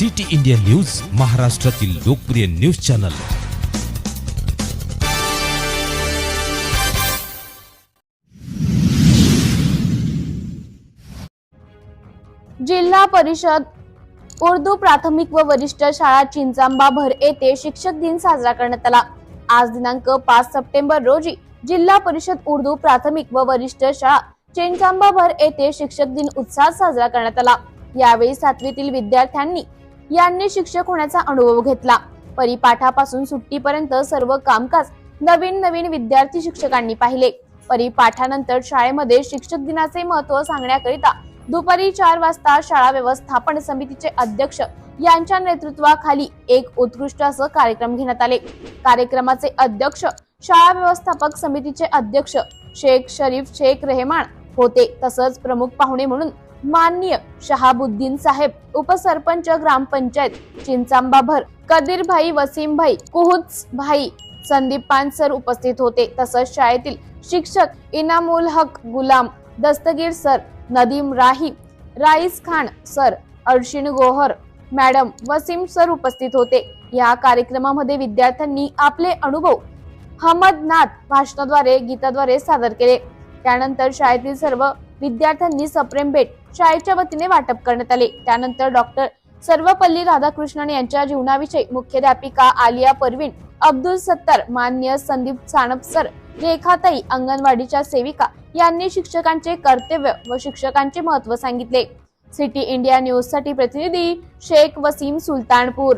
City India news महाराष्ट्रातील लोकप्रिय news channel. जिल्हा परिषद उर्दू प्राथमिक व वरिष्ठ शाळा चिंचांबा भर येथे शिक्षक दिन साजरा करण्यात आला. आज दिनांक पाच सप्टेंबर रोजी जिल्हा परिषद उर्दू प्राथमिक व वरिष्ठ शाळा चिंचांबा भर येथे शिक्षक दिन उत्साहात साजरा करण्यात आला. यावेळी सातवीतील विद्यार्थ्यांनी यांनी शिक्षक होण्याचा अनुभव घेतला. परिपाठापासून सुट्टीपर्यंत सर्व कामकाज नवीन नवीन विद्यार्थी शिक्षकांनी पाहिले. परिपाठानंतर शाळेमध्ये शिक्षक दिनाचे महत्त्व सांगण्याकरिता दुपारी चार वाजता शाळा व्यवस्थापन समितीचे अध्यक्ष यांच्या नेतृत्वाखाली एक उत्कृष्ट असं कार्यक्रम घेण्यात आले. कार्यक्रमाचे अध्यक्ष शाळा व्यवस्थापक समितीचे अध्यक्ष शेख शरीफ शेख रेहमान होते. तसंच प्रमुख पाहुणे म्हणून माननीय शहाबुद्दीन साहेब उपसरपंच ग्रामपंचायत चिंचांबाभर कदीरभाई वसीमभाई कुहुच भाई संदीप पान सर उपस्थित होते. तसंच शाळेतील शिक्षक Inamul Haq Ghulam Dastagir sir Nadeem Rahi Rais Khan sir Arshin Gohar madam Waseem sir उपस्थित होते. या कार्यक्रमामध्ये विद्यार्थ्यांनी आपले अनुभव हमदनाथ भाषणाद्वारे गीताद्वारे सादर केले. त्यानंतर शाळेतील सर्व विद्यार्थ्यांनी सप्रेम भेट शाळेच्या वतीने वाटप करण्यात आले. त्यानंतर डॉक्टर सर्वपल्ली राधाकृष्णन यांच्या जीवनाविषयी मुख्याध्यापिका आलिया परवीन अब्दुल सत्तार मान्य संदीप सानप सर रेखाताई अंगणवाडीच्या सेविका यांनी शिक्षकांचे कर्तव्य व शिक्षकांचे महत्त्व सांगितले. सिटी इंडिया न्यूजसाठी प्रतिनिधी शेख वसीम सुलतानपूर.